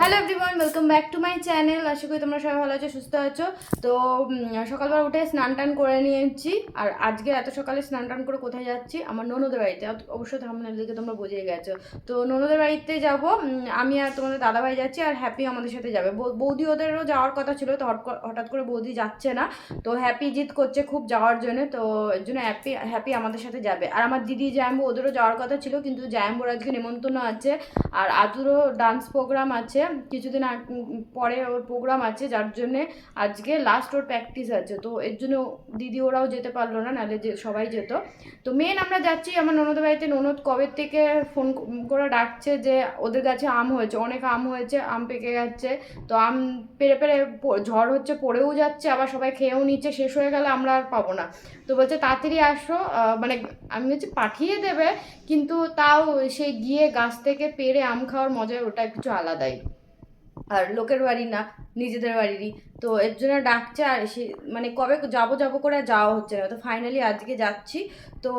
Hello everyone welcome back to my channel আশা করি তোমরা সবাই ভালো আছো, সুস্থ আছো। তো সকালবেলা উঠে স্নান টান করে নিয়েছি। আর আজকে এত সকালে স্নান টান করে কোথায় যাচ্ছি? আমার ননদের বাড়িতে। থামনের দিকে তোমরা বুঝিয়ে গেছো। তো, ননদের বাড়িতে যাব। আমি আর তোমাদের দাদাভাই যাচ্ছি আর হ্যাপি আমাদের সাথে যাবে। বৌদি ওদেরও যাওয়ার কথা ছিল, তো হঠাৎ করে বৌদি যাচ্ছে না। তো হ্যাপি জিদ করছে খুব যাওয়ার জন্য। তো, এর জন্য হ্যাপি হ্যাপি আমাদের সাথে যাবে। আর আমার দিদি জায়াম্বু ওদেরও যাওয়ার কথা ছিল, কিন্তু জায়াম্বুর আজকে নেমন্তন্ন আছে। আর আদুরও ডান্স প্রোগ্রাম আছে। কিছুদিন পরে ওর প্রোগ্রাম আছে, যার জন্যে আজকে লাস্ট ওর প্র্যাকটিস আছে। তো এর জন্য দিদি ওরাও যেতে পারল না, নাহলে যে, সবাই যেত। তো মেন আমরা যাচ্ছি, আমার ননদের বাড়িতে ননদ কবে থেকে ফোন করে ডাকছে যে, ওদের গাছে আম হয়েছে, অনেক আম হয়েছে, আম পেকে যাচ্ছে তো আম পেরে পেরে ঝড় হচ্ছে, পড়েও যাচ্ছে, আবার সবাই খেয়েও নিচ্ছে, শেষ হয়ে গেলে আমরা আর পাবো না। তো বলছে, তাড়াতাড়ি আসো। মানে আমি হচ্ছে পাঠিয়ে দেবে। কিন্তু তাও সে গিয়ে গাছ থেকে পেরে আম খাওয়ার মজা ওটা কিছু আলাদাই। আর লোকের বাড়ি না, নিজেদের বাড়িরই। তো এর জন্য ডাকছে আর সে মানে কবে যাব যাব করে যাওয়া হচ্ছে না। তো ফাইনালি আজকে যাচ্ছি। তো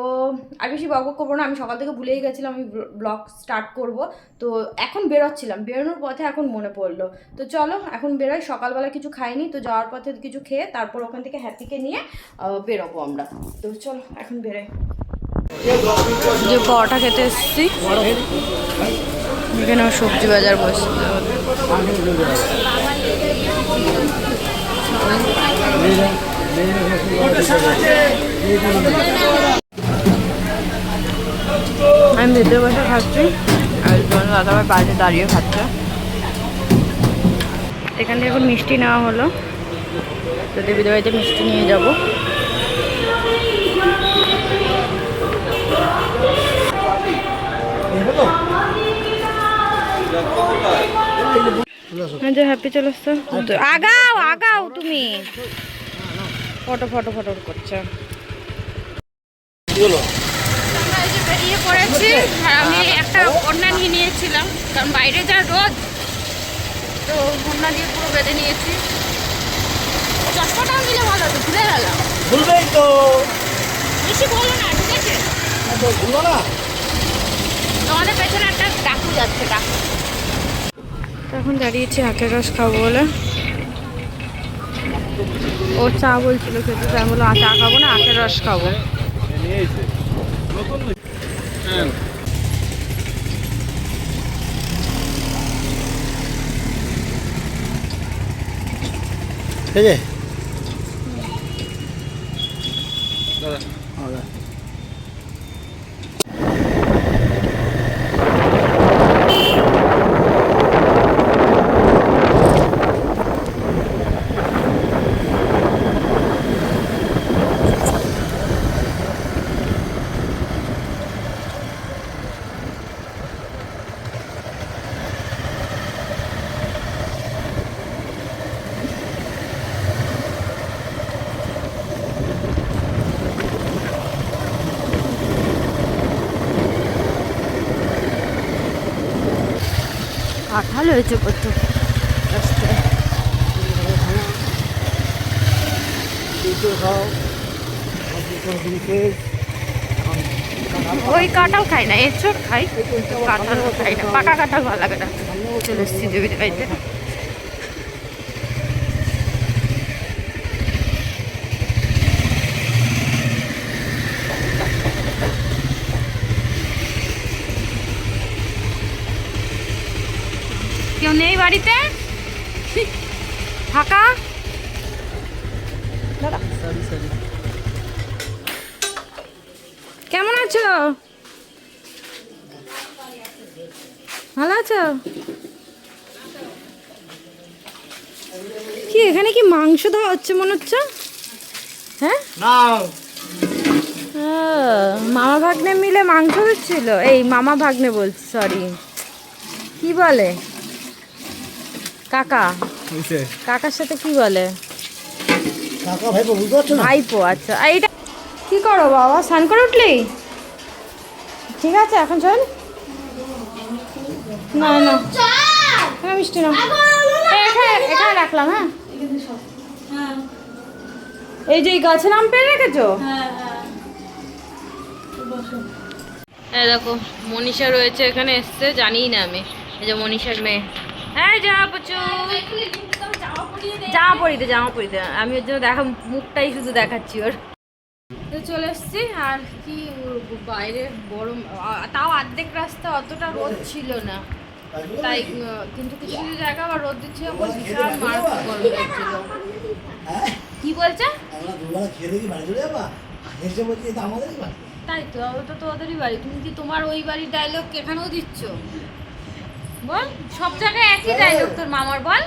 আর বেশি বক করব না, আমি সকাল থেকে ভুলেই গেছিলাম, আমি ব্লগ স্টার্ট করব। তো এখন বেরোচ্ছিলাম, বেরোনোর পথে এখন মনে পড়ল। তো চলো, এখন বেরোয় সকালবেলা কিছু খাইনি, তো যাওয়ার পথে কিছু খেয়ে তারপর ওখান থেকে হ্যাপিকে নিয়ে বেরোবো আমরা। তো চলো, এখন বেরোই। যে পরোটা খেতে এসেছি। এখানে সবজি বাজার বসে। আমি ভেতরে বসে খাচ্ছি। আর তোমার দাদাভাই বাইরে দাঁড়িয়ে খাচ্ছে। এখান থেকে এখন মিষ্টি নেওয়া হলো। তো দেবীদের বাড়িতে মিষ্টি নিয়ে যাব। হ্যাঁ যে হ্যাপি চলে আসছো। আগাও আগাও তুমি। ফটো ফটো ফটো করছে। আমরা এই যে বেরিয়ে পড়েছি আর আমি একটা ওড়না নিয়ে নিয়েছিলাম কারণ বাইরে যা রোদ তো ওড়না দিয়ে পুরো বেঁধে নিয়েছি। চশমাটাও নিলে ভালো হতো ভুলে গেলাম। ভুলবেই তো। বেশি বলো না ঠিক আছে? ভুলবো না। তোমাদের পেছনে একটা ডাকু যাচ্ছে ডাকু। এখন দাঁড়িয়েছি আখের রস খাব বলে। ও চা বলছিল খেতে তাই বলো চা খাব না আখের রস খাব। ঠিক আছে দাদা কাঁঠাল হয়েছে প্রথম। ওই কাঁঠাল খাই না এর চোর খাই কাঁঠাল খাই না, পাকা কাঁঠাল ভালো লাগে না। চলে এসছি দেবীর বাড়িতে। কেউ নেই বাড়িতে? ফাঁকা? কেমন আছো? ভালো আছো? কি এখানে কি মাংস দেওয়া হচ্ছে মনে হচ্ছে? হ্যাঁ? মামা ভাগ্নে মিলে মাংস দিচ্ছিল এই মামা ভাগ্নে বলছি সরি কি বলে? কাকা? কাকার সাথে কি বলে? কাকা ভাই বুঝতে পারছ না? ভাইপো আচ্ছা। আর এইটা কি করো বাবা? স্নান করে উঠলি? ঠিক আছে এখন চল। না না। হ্যাঁ মিষ্টি না এখানে এখানে রাখলাম হ্যাঁ। এই যে এই গাছের আম পেয়ে রেখেছো? এই দেখো মনীষা রয়েছে এখানে এসছে জানি না আমি। এই যে মনীষার মেয়ে। এই যা পুচু। জামা পরিতে জামা পরিতে। আমি ওর জন্য দেখা মুখটাই শুধু দেখাচ্ছি ওর। তো চলে এসছি আর কি বাইরে গরম তাও অর্ধেক রাস্তা অতটা রোদ ছিল না। তাই কিন্তু কিছু কিছু জায়গা আবার রোদ দিচ্ছে বিশাল মার গরম লাগছিল। হ্যাঁ কি বলছে? তাই তো ওটা তো ওদেরই বাড়ি। তুমি কি তোমার ওই বাড়ির ডায়লগ এখানেও দিচ্ছ? বল সব জায়গায় একই ডায়লগ তোর মামার বল।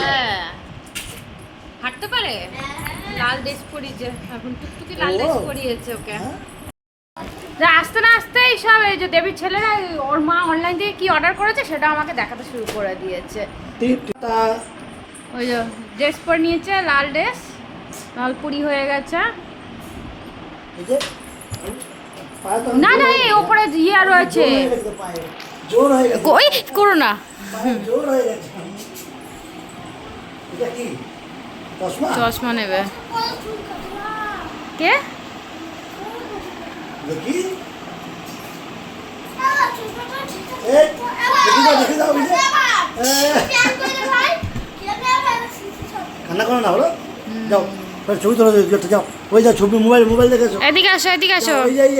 হ্যাঁ। হাঁটতে পারে? লাল ড্রেস পরিয়েছে এখন টুকটুকি লাল। ড্রেস পরিয়েছে ওকে। হ্যাঁ? আসতে না আসতেই সব এই যে দেবীর ছেলেরা ওর মা অনলাইন থেকে কি অর্ডার করেছে সেটা আমাকে দেখাতে শুরু করে দিয়েছে। ওই যে ড্রেস পরে নিয়েছে লাল ড্রেস লাল পুরি হয়ে গেছে। না না এই ওপরে ইয়ে রয়েছে। জোর গেছে। পায়ে। জোর গেছে। ওই করো না চশমা নেবে। কে? দেখি কান্না করো না বলো। যাও ছবি তোলো যাও। ওই যাও ছবি মোবাইল মোবাইল দেখেছ? এদিকে আসো এদিকে আসো। ওই যে এই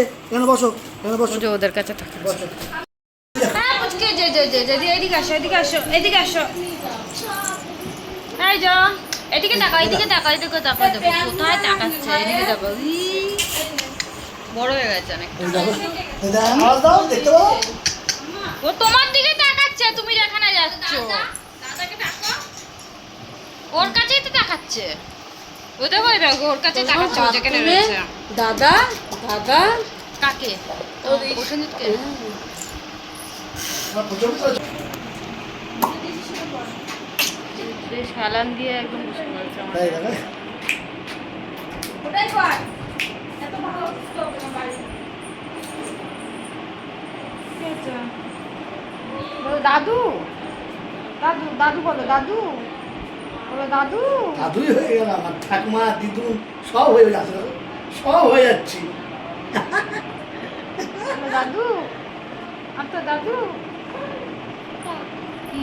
বসো এখানে বসো। যে ওদের কাছে থাকে। বসো। যে যে যে যে এদিকে আসো এদিকে আসো এদিকে আসো। এই যো এদিকে তাকাও এদিকে তাকাও এদিকে তাকাও দেখো কোথায় তাকাচ্ছে এদিকে তাকাও। বড় হয়ে গেছে অনেক। ও তোমার দিকে তাকাচ্ছে তুমি যেখানে যাচ্ছ। ওর কাছেই তো তাকাচ্ছে। ও দেখো এই দেখো ওর কাছে তাকাচ্ছে ও যেখানে রয়েছে। দাদা দাদা। কাকে? প্রচুর করে বেশ হেলান দিয়ে একদম বসে পড়েছে আমার। তাই দেখো বলো দাদু? দাদু দাদু বলো দাদু? বলো দাদু? দাদুই হয়ে গেল আমার। ঠাকুমা দিদু সব হয়ে যাচ্ছে সব হয়ে যাচ্ছি। দাদু? আচ্ছা দাদু?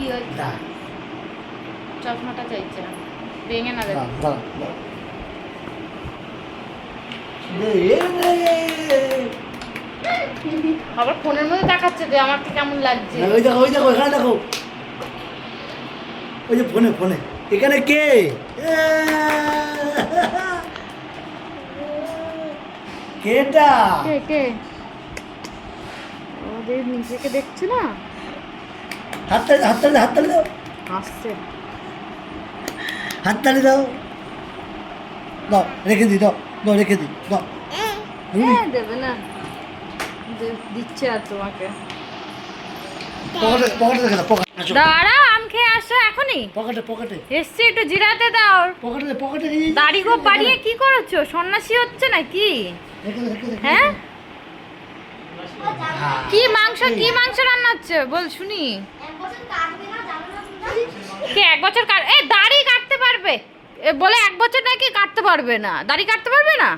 কি চশমাটা চাইছে ভেঙে না। রে, রে। আবার ফোনের মধ্যে দেখাচ্ছে যে কেমন লাগছে। ওই দেখো ওই দেখো এখানে দেখো। ওই যে ফোনে ফোনে। এখানে কে? কেটা? কে কে? ওদের নিজেকে দেখছে না? হাততালি হাততালি হাততালি দাও। হাততালি দাও। দাও রেখে দিই দাও দাও রেখে দিই দাও। দেবে না। দিচ্ছে আর তোমাকে। পকেটে পকেটে রেখে দাও পকেটে আসো। দাঁড়া আম খেয়ে আসো এখনই। পকেটে পকেটে। এসছি একটু জিরাতে দাও। পকেটে পকেটে। দাড়ি গো বাড়িয়ে কি করছ? সন্ন্যাসী হচ্ছে নাকি? হ্যাঁ। কি মাংস কি মাংস রান্না হচ্ছে? বল শুনি। কে এক বছর কাট এ দাড়ি কাটতে পারবে। এ বলে এক বছর নাকি কাটতে পারবে না। দাড়ি কাটতে পারবে না?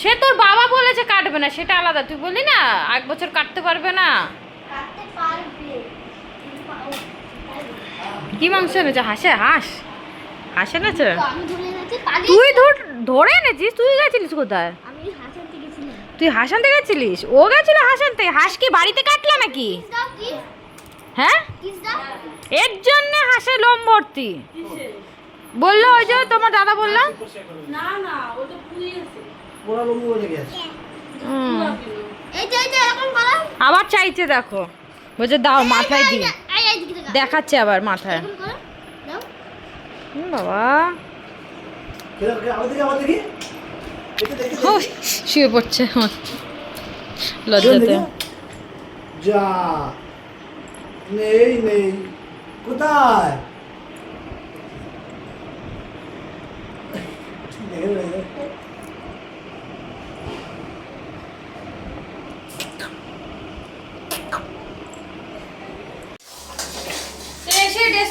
সে তোর বাবা বলেছে কাটবে না সেটা আলাদা। তুই বললি না এক বছর কাটতে পারবে না। কি মাংস এনেছে? হাসে হাঁস। হাঁস এনেছে? তুই ধর এনেছিস? তুই গেছিলিস কোথায়? তুই হাসানতে গেছিলিস? ও গেছিল হাসানতে। হাঁস কি বাড়িতে কাটলা নাকি? হ্যাঁ? এর জন্য হাঁসের লোম ভর্তি। বলল ওই যে তোমার দাদা বললাম এই যে এরকম করো আবার চাইছে দেখো। বলছে, দাও, মাথায় দি এই এই দিকে দেখা দেখাচ্ছে আবার মাথায় বাবা শুয়ে পড়ছে আমার। লজ্জাতে। যা। নেই নেই। কোথায়?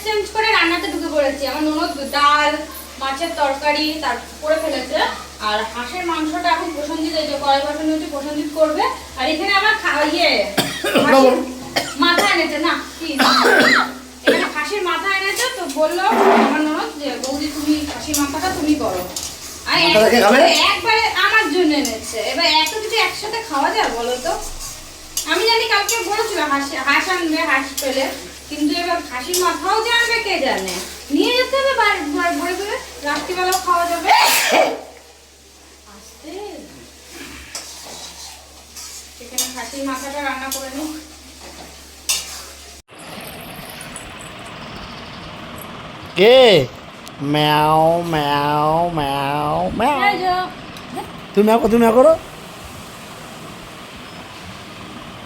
চেঞ্জ করে রান্নাতে ঢুকে পড়েছি। আমার ননদ ডাল মাছের তরকারি তার করে ফেলেছে। আর হাঁসের মাংসটা এখন প্রসঞ্জিত এই যে কড়াই বাসন হচ্ছে প্রসঞ্জিত করবে। আর এখানে আমার খা- ইয়ে মাথা এনেছে না কি? এখানে খাসির মাথা এনেছে তো বলল আমার ননদ যে বৌদি তুমি খাসির মাথাটা তুমি করো। আর? একবারে আমার জন্য এনেছে এবার এত যদি একসাথে খাওয়া যায় বলো তো? আমি জানি কালকে বলেছিল হাঁস হাঁস আনবে হাঁস পেলে কিন্তু এবার খাসির মাথাও যে আনবে কে জানে? নিয়ে যেতে হবে বাড়ি ঘরে করে রাত্রিবেলাও খাওয়া যাবে আস্তে এখানে খাসির মাথাটা রান্না করে নিই কে ম্যাও ম্যাও ম্যাও ম্যাও এই যে, তুমি ম্যাও করো, তুমি ম্যাও করো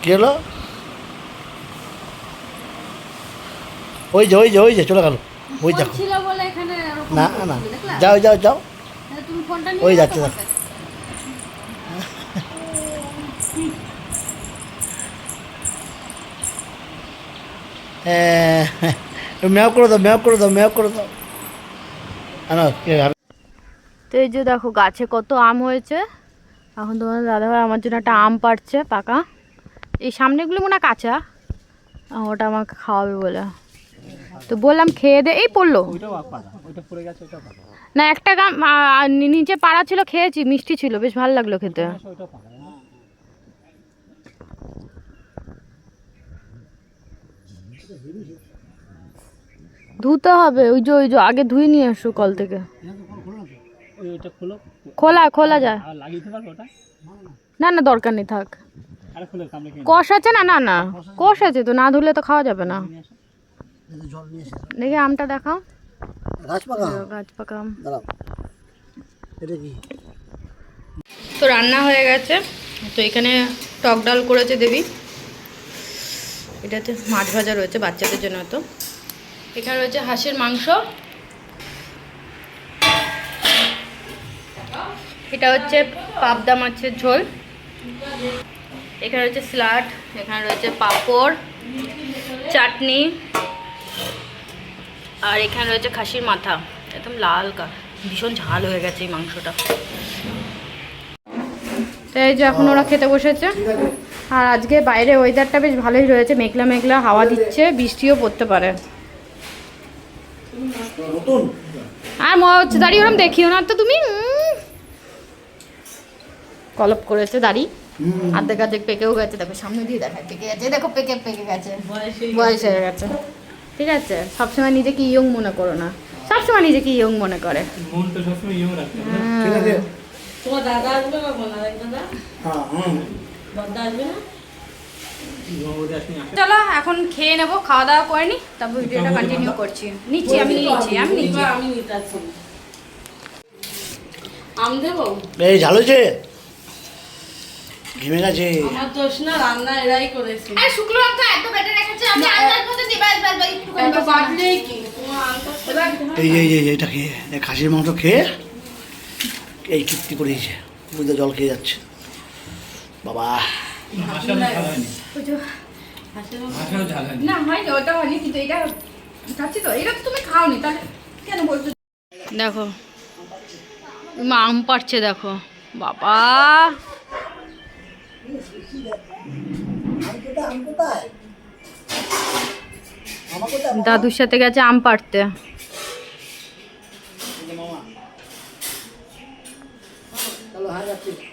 কি হলো ওই যে ওই যে ওই যে চলে গেল ওই দেখো ছিল বলে এখানে ওরকম না করছিল, না দেখলা? যাও যাও যাও তাহলে তুমি ফোনটা ওই নিয়ে যাচ্ছে, যাও এই যে দেখো, গাছে কত আম হয়েছে। এখন তোমার দাদাভাই আমার জন্য একটা আম পাড়ছে, পাকা। এই সামনেগুলো মনে কাঁচা। ওটা আমাকে খাওয়াবে বলে। তো বললাম খেয়ে দে, এই পড়ল। না, একটা গাম নিচে পাড়া ছিল, খেয়েছি, মিষ্টি ছিল, বেশ ভালো লাগল খেতে। ধুতে হবে ওই যে ওই যে আগে ধুয়ে নিয়ে আসো কল থেকে। খোলা। খোলা যায়। না না দরকার নেই থাক। কষ আছে না না না। কষ আছে তো না ধুলে তো খাওয়া যাবে না। জল দেখি আমটা দেখাও। গাছ পাকা আম। তো রান্না হয়ে গেছে। তো এখানে টক ডাল করেছে দেবী। এটাতে মাছ ভাজা রয়েছে বাচ্চাদের জন্য তো। এখানে রয়েছে হাঁসের মাংস। এটা হচ্ছে পাবদা মাছের ঝোল। এখানে রয়েছে স্যালাড, এখানে রয়েছে পাঁপড়, চাটনি, আর এখানে রয়েছে খাসির মাথা। একদম লাল ভীষণ ঝাল হয়ে গেছে এই মাংসটা। তাই যে এখন ওরা খেতে বসেছে। আর আজকে বাইরে ওয়েদারটা বেশ ভালোই রয়েছে মেঘলা মেঘলা হাওয়া দিচ্ছে বৃষ্টিও পড়তে পারে। আর মনে হচ্ছে দাঁড়িয়ে ওরম দেখিও না তো তুমি। কলপ করেছে দাড়ি। আর্ধেক আর্ধেক পেকেও গেছে দেখো সামনে দিয়ে দেখায় পেকে গেছে দেখো পেকে পেকে গেছে। বয়স হয়ে গেছে। ঠিক আছে সবসময় নিজেকে ইয়ং মনে করো না। সবসময় নিজেকে ইয়ং মনে করে। তোমার দাদা আসবে দাদা হ্যাঁ বদ্দা আসবে না। চলো এখন খেয়ে নেব খাওয়া দাওয়া করে নি তারপর ভিডিওটা কন্টিনিউ করছি। নিচ্ছি আমি নিচ্ছি আমি নিচ্ছি। আমি নিতে আম দেবো? এই ঝাল হয়েছে? ঘেমে গেছে। আমার দোষ না রান্না এরাই করেছে। আর শুকনো লঙ্কা এত বেটে রেখেছে আমি আন্দাজ মতো কি? এই এই এই খেয়ে এই খাসির মাংস খেয়ে এই চুক্তি করে দিয়েছে। বুঝতে জল খেয়ে যাচ্ছে। বাবা। দেখো মা আম পাড়ছে দেখো। বাবা। দাদুর সাথে গেছে আম পাড়তে।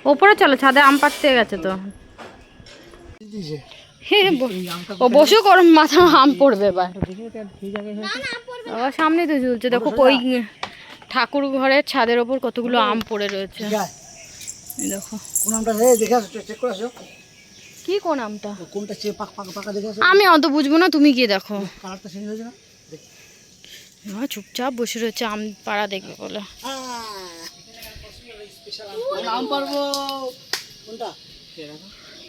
ওপরে চলো ছাদে আম পাড়তে গেছে তো। দিয়েছে হে, ব- ও বসে করম মাথা আম পড়বে এবার। সামনে তো ঝুলছে দেখো কই ঠাকুর ঘরের ছাদের ওপর কতগুলো আম পড়ে রয়েছে। দেখো। কি কোন আমটা? কোনটা আমি অত বুঝব না তুমি গিয়ে দেখো। কালারটা চেঞ্জ হয়েছে না? চুপচাপ বসে রয়েছে আম পাড়া দেখবে বলে। আম পারব। কোনটা?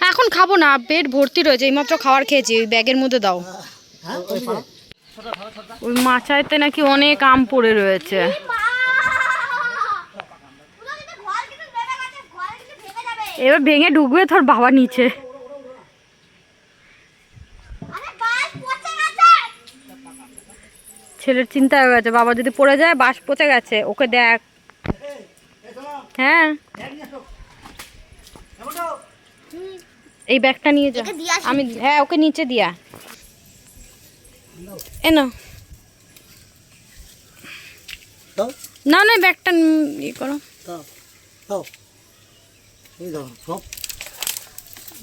এখন খাব না পেট ভর্তি রয়েছে এইমাত্র খাবার খেয়েছি ওই ব্যাগের মধ্যে দাও। হ্যাঁ ওই মাচাইতে নাকি অনেক আম পড়ে রয়েছে। এবার ভেঙে ঢুকবে তোর বাবা নিচে। ছেলের চিন্তা হয়ে গেছে বাবা যদি পড়ে যায় বাস পচে গেছে ওকে দেখ। হ্যাঁ। এই ব্যাগটা নিয়ে যা। আমি হ্যাঁ ওকে নিচে দিয়া। এ না না না ব্যাগটা ইয়ে করো।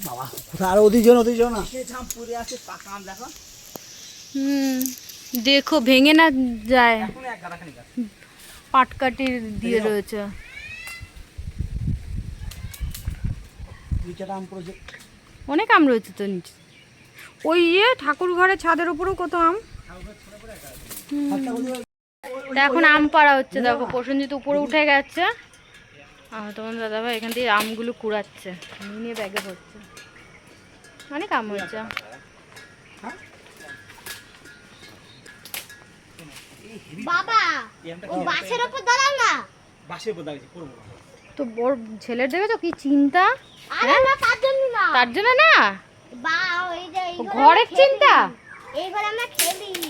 বাবা কোথায় আর ওদিক যেন ওদিক যেন না আছে দেখো। হুম দেখো ভেঙে না যায়। পাটকাটির দিয়ে রয়েছে। নিচেটা আম পড়েছে। অনেক আম রয়েছে তো নিচে। ওই ইয়ে ঠাকুর ঘরে ছাদের উপরেও কত আম? তা এখন আম পাড়া হচ্ছে দেখো প্রসেনজিৎ উপরে উঠে গেছে। আর তোমার দাদাভাই এখান থেকে আমগুলো কুড়াচ্ছে নিয়ে ব্যাগে ভরছে। অনেক আম হয়েছে। বাবা ও বাসের ওপর দাঁড়াও না। তো ওর ছেলের দেখেছ কি চিন্তা? তার জন্য না। তার জন্য না? ঘরের চিন্তা?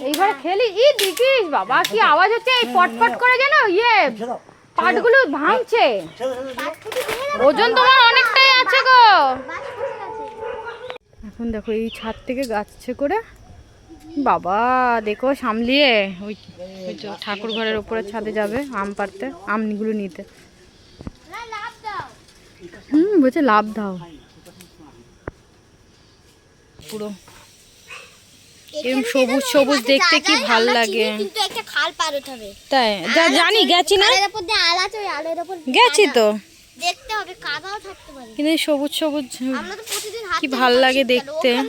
এইবার খেলি। ই দেখিস বাবা কি আওয়াজ হচ্ছে এই পটপট করে যেন ইয়ে পাটগুলো ভাঙছে। ওজন তোমার অনেকটাই আছে গো। এখন দেখো এই ছাদ থেকে গাছছে করে। বাবা দেখো সামলিয়ে। ওই ঠাকুর ঘরের উপরে ছাদে যাবে আম পাড়তে আমগুলো নিতে। হুম বলছে লাভ দাও। পুরো। এরম সবুজ সবুজ দেখতে কি ভালো লাগে? কিন্তু একটা খাল পার হতে হবে। তাই যা জানি গেছি না? গেছি তো। দেখতে হবে কাদাও থাকতে পারে। কিন্তু সবুজ সবুজ আমরা তো কি ভালো লাগে দেখতে। হয়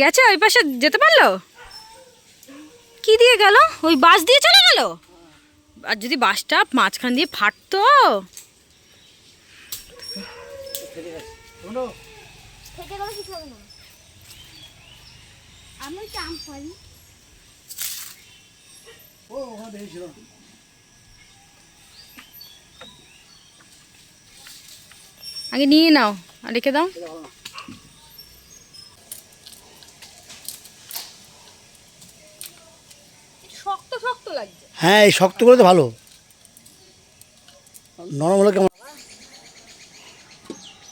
গেছে ওই পাশে যেতে পারল? কি দিয়ে গেল? ওই বাস দিয়ে চলে গেল? আর যদি বাসটা মাঝখান দিয়ে ফাটতো? শোনো, থেকে গেলে কিছু হবে না। আমি তো আম পারি ও ওখানে দেখেছিল আগে নিয়ে নাও আর রেখে দাও। শক্ত শক্ত লাগছে হ্যাঁ এই শক্ত করে তো ভালো। নরম হলে কেমন?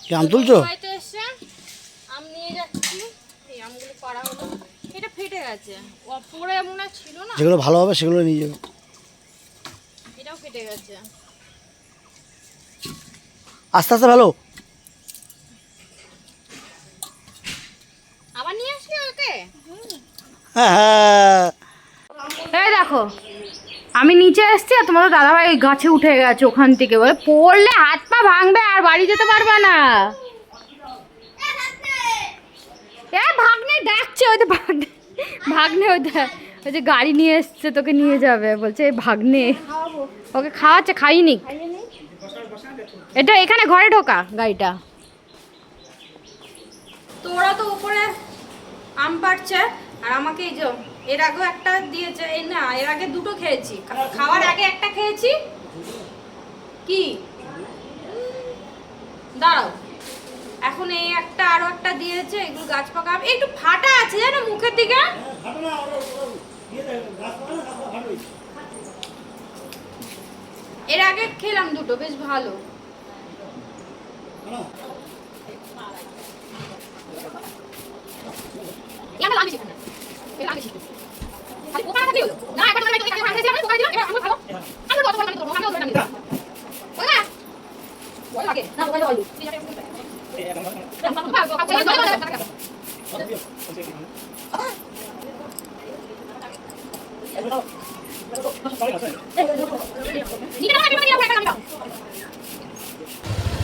কি আম তুলছো? আম নিয়ে যাচ্ছি। এই আমগুলো পাড়া হলো। এটা ফেটে গেছে। অপরে ছিল না। যেগুলো ভালো হবে সেগুলো নিয়ে যাবে এটাও ফেটে গেছে। আস্তে আস্তে ভালো। আবার নিয়ে আসলে ওকে হ্যাঁ হ্যাঁ। এই দেখো। আমি নিচে এসছি আর তোমাদের দাদাভাই গাছে উঠে গেছে ওখান থেকে। বলে, পড়লে হাত পা ভাঙবে আর বাড়ি যেতে পারবে না। এ ভাগ্নে ডাকছে, ওই তো ভাগ্নে ভাগ্নে ওই ওই যে গাড়ি নিয়ে এসছে, তোকে নিয়ে যাবে। বলছে ভাগ্নে, ওকে খাওয়াচ্ছে, খাইনি। এটা এখানে ঘরে ঢোকা গাড়িটা। তো ওরা তো উপরে আম পাড়ছে আর আমাকে এই যে, এর আগেও একটা দিয়েছে, এই না, এর আগে দুটো খেয়েছি। খাওয়ার আগে একটা খেয়েছি? কি? দাঁড়াও। এখন এই একটা, আরও একটা দিয়েছে, এগুলো গাছ পাকা আম। একটু ফাটা আছে, জানো, মুখের দিকে? এর আগে খেলাম দুটো, বেশ ভালো। 你给他看，别让他看，别让他看，别让他看。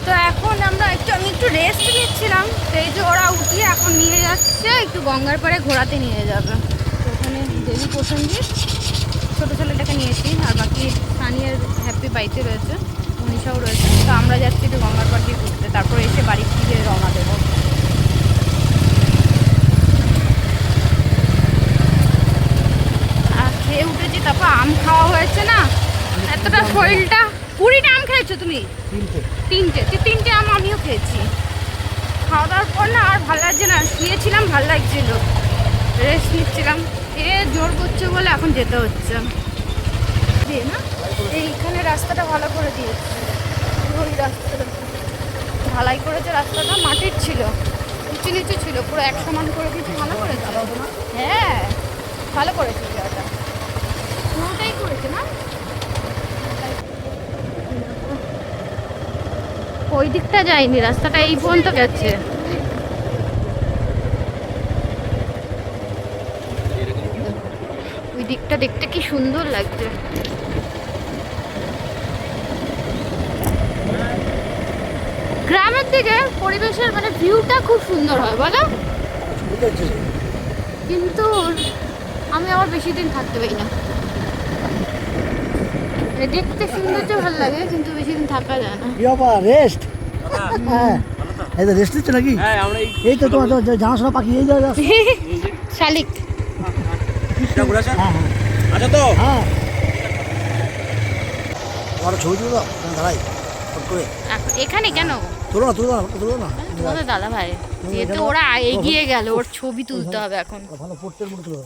তো এখন আমরা একটু, আমি একটু রেস্ট নিচ্ছিলাম, সেই যে ওরা উঠিয়ে এখন নিয়ে যাচ্ছে, একটু গঙ্গার পাড়ে ঘোরাতে নিয়ে যাবে। তো ওখানে দেবী প্রসঙ্গিত ছোটো ছেলেটাকে নিয়েছি, আর বাকি স্থানীয় হ্যাপি বাইতে রয়েছে, মনীষাও রয়েছে। তো আমরা যাচ্ছি একটু গঙ্গার পাড় দিয়ে ঘুরতে, তারপর এসে বাড়ি ফিরে রওনা দেবো। আর খেয়ে উঠেছি, তারপর আম খাওয়া হয়েছে না? এতটা শরীরটা কুড়িটা আম খেয়েছো তুমি? তিনটে। তিনটে। তিনটে আম আমিও খেয়েছি। খাওয়া দাওয়ার পর না আর ভালো লাগছে না। শুয়েছিলাম ভালো লাগছিল। রেস্ট নিচ্ছিলাম। এ জোর করছে বলে এখন যেতে হচ্ছে। দিয়ে না। এইখানে রাস্তাটা ভালো করে দিয়েছে। ওই রাস্তাটা। ঢালাই করেছে রাস্তাটা মাটির ছিল। উঁচু নিচু ছিল। পুরো এক সমান করে দিয়েছে। ভালো করেছে। হ্যাঁ ভালো করেছে জায়গাটা। পুরোটাই করেছে না? ওই দিকটা যায়নি রাস্তাটা এই পর্যন্ত গেছে। ওই দিকটা দেখতে কি সুন্দর লাগছে। গ্রামের দিকে পরিবেশের মানে ভিউটা খুব সুন্দর হয় বলো? কিন্তু আমি আবার বেশি দিন থাকতে পারি না। দেখতে সৌন্দর্য ভালো লাগে কিন্তু বেশি দিন থাকা যায় না। বাবা রেস্ট হ্যাঁ। এই তো রেস্ট নিচ্ছ নাকি? এই এই তো তোমার জানাশোনা পাখি এই যা যা। শালিক। এটা ঘুরে আসেন। আচ্ছা তো। হ্যাঁ। তোমার ছবি তুলো দাঁড়াই করে। এখানে কেন? তুলো না তুলো না তুলো না। তোমাদের দাদা ভাই যেহেতু ওরা এগিয়ে গেল ওর ছবি তুলতে হবে এখন। ভালো তুলো।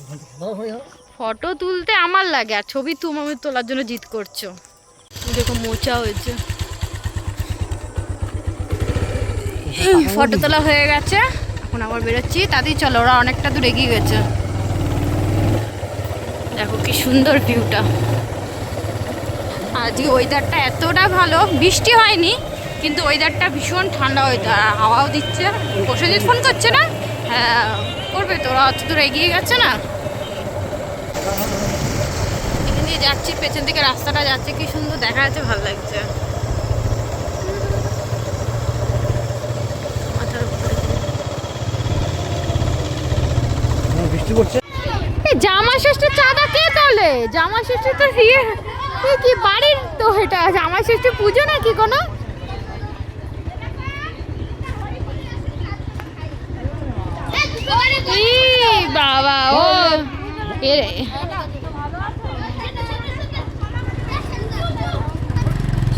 ফটো তুলতে আমার লাগে, আর ছবি তুমি তোলার জন্য জিত করছ। দেখো, মোচা হয়েছে। ফটো তোলা হয়ে গেছে, এখন আবার বেরোচ্ছি। তাতেই চলো, ওরা অনেকটা দূর এগিয়ে গেছে। দেখো কি সুন্দর ভিউটা আজকে ওয়েদারটা এতটা ভালো, বৃষ্টি হয়নি, কিন্তু ওয়েদারটা ভীষণ ঠান্ডা ওয়েদার হাওয়াও দিচ্ছে। প্রসেনজিৎ ফোন করছে না? হ্যাঁ করবে তো, ওরা অত দূর এগিয়ে গেছে না? এখান দিয়ে যাচ্ছি পেছন থেকে রাস্তাটা যাচ্ছে কি সুন্দর দেখা যাচ্ছে ভালো লাগছে। হ্যাঁ, বৃষ্টি পড়ছে। জামা চাঁদা কে তোলে? জামা ষষ্ঠী তো ইয়ে কি বাড়ির তো এটা? জামা ষষ্ঠী পুজো নাকি কোনো? বাবা ও এ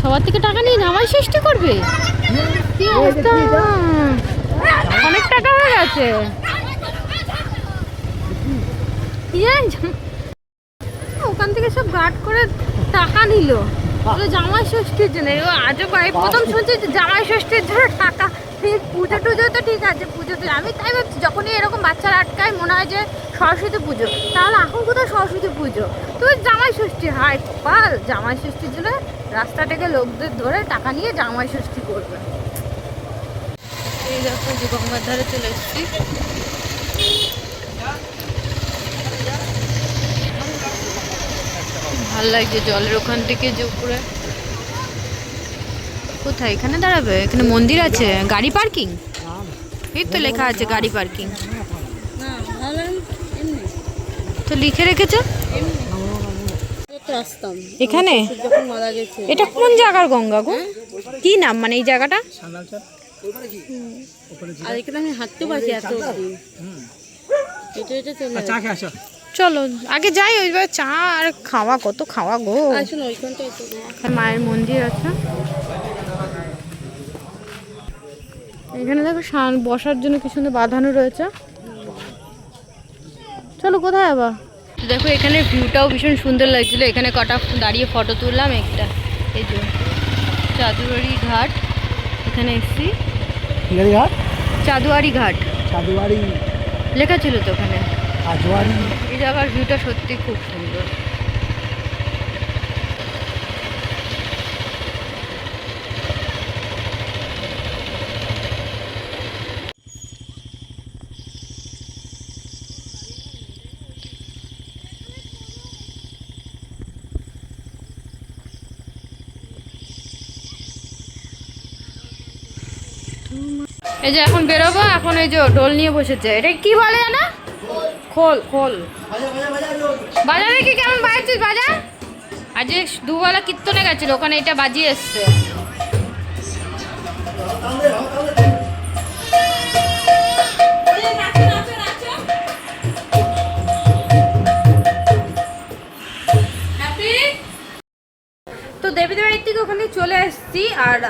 সবার থেকে টাকা নিয়ে নামাই সৃষ্টি করবে? অনেক টাকা হয়ে গেছে। ওখান থেকে সব গার্ড করে টাকা নিল। জামাই ষষ্ঠীর জন্য আজও ভাই প্রথম শুনছি যে জামাই ষষ্ঠীর জন্য টাকা। পুজো টুজো তো ঠিক আছে, পুজো টুজো। আমি তাই ভাবছি, যখনই এরকম বাচ্চারা আটকায়, মনে হয় যে সরস্বতী পুজো। তাহলে এখন কোথায় সরস্বতী পুজো? তুই জামাই ষষ্ঠী হাই পাল জামাই ষষ্ঠীর জন্য রাস্তা থেকে লোকদের ধরে টাকা নিয়ে জামাই ষষ্ঠী করবে। এই দেখো যে গঙ্গার ধারে চলে এসেছি। ভালো লাগছে জলের ওখান থেকে যে উপরে। কোথায়? এখানে দাঁড়াবে? এখানে মন্দির আছে? গাড়ি পার্কিং? এই তো লেখা আছে গাড়ি পার্কিং। তো লিখে রেখেছো? এখানে? এটা কোন জায়গার গঙ্গা গো? কি নাম মানে এই জায়গাটা? আর এখানে আমি হাঁটতে পারছি এত এটা এটা চলে। চা খেয়ে আসো চলো আগে যাই ওইবার চা আর খাওয়া কত খাওয়া গো। মায়ের মন্দির আছে। এখানে দেখো বসার জন্য কি সুন্দর বাঁধানো রয়েছে। চলো কোথায় আবার? দেখো এখানে ভিউটাও ভীষণ সুন্দর লাগছিল। এখানে কটা দাঁড়িয়ে ফটো তুললাম একটা এই যে চাদুয়ারি ঘাট। এখানে এসছি। গাড়িঘাট চাদুয়ারি ঘাট। চাদুয়ারি। লেখা ছিল তো ওখানে। আজওয়ারি। এই জায়গার ভিউটা সত্যি খুব সুন্দর। এই যে এখন বেরোবো, এখন এই যে ঢোল নিয়ে বসেছে। এটা কি বলে জানা? খোল খোল। বাজারে কি কেমন বাজাচ্ছিস বাজা। আজ দুবেলা কীর্তনে গেছিল ওখানে এটা বাজিয়ে এসছে।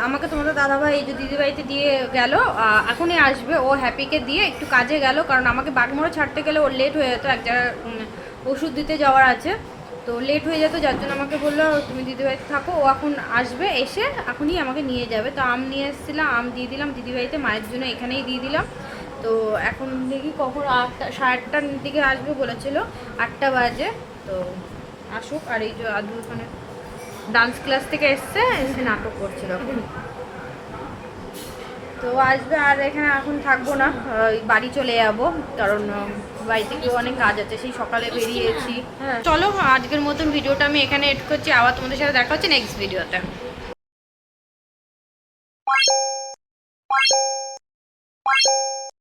আমাকে তোমাদের দাদাভাই এই যে দিদি বাড়িতে দিয়ে গেল এখনই আসবে। ও হ্যাপিকে দিয়ে একটু কাজে গেল, কারণ আমাকে বাগমোড়া ছাড়তে গেলে ওর লেট হয়ে যেত, এক জায়গায় ওষুধ দিতে যাওয়ার আছে। তো লেট হয়ে যেত, যার জন্য আমাকে বলল, তুমি দিদি বাড়িতে থাকো, ও এখন আসবে, এসে এখনই আমাকে নিয়ে যাবে। তো আম নিয়ে এসেছিলাম, আম দিয়ে দিলাম দিদি বাড়িতে মায়ের জন্য এখানেই দিয়ে দিলাম। তো এখন দেখি কখন আটটা, সাড়ে আটটার দিকে আসবে বলেছিল, আটটা বাজে। তো আসুক, আর এই যে ওখানে ডান্স ক্লাস থেকে এসছে, এসে নাটক করছিল তো আসবে আর এখানে এখন থাকব না বাড়ি চলে যাব, কারণ বাড়িতে গিয়ে অনেক কাজ আছে, সেই সকালে বেরিয়েছি। হ্যাঁ চলো, আজকের মতন ভিডিওটা আমি এখানে এড করছি, আবার তোমাদের সাথে দেখা হচ্ছে নেক্সট ভিডিওতে